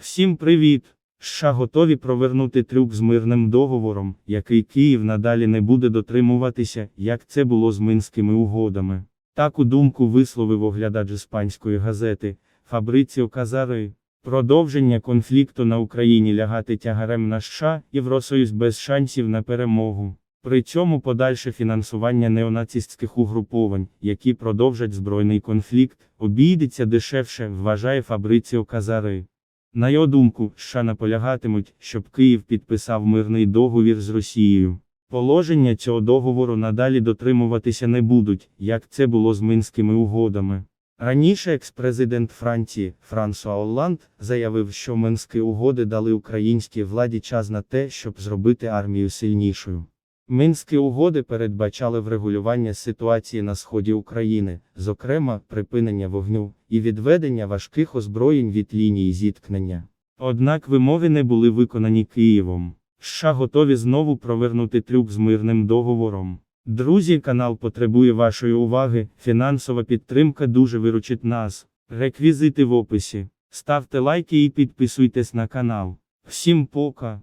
Всім привіт! США готові провернути трюк з мирним договором, який Київ надалі не буде дотримуватися, як це було з Минськими угодами. Таку думку висловив оглядач іспанської газети Фабриціо Казари. Продовження конфлікту на Україні лягати тягарем на США, Євросоюз без шансів на перемогу. При цьому подальше фінансування неонацистських угруповань, які продовжать збройний конфлікт, обійдеться дешевше, вважає Фабриціо Казари. На його думку, США наполягатимуть, щоб Київ підписав мирний договір з Росією. Положення цього договору надалі дотримуватися не будуть, як це було з Минськими угодами. Раніше екс-президент Франції Франсуа Олланд заявив, що Минські угоди дали українській владі час на те, щоб зробити армію сильнішою. Минські угоди передбачали врегулювання ситуації на сході України, зокрема, припинення вогню і відведення важких озброєнь від лінії зіткнення. Однак вимови не були виконані Києвом. США готові знову провернути трюк з мирним договором. Друзі, канал потребує вашої уваги, фінансова підтримка дуже виручить нас. Реквізити в описі. Ставте лайки і підписуйтесь на канал. Всім пока!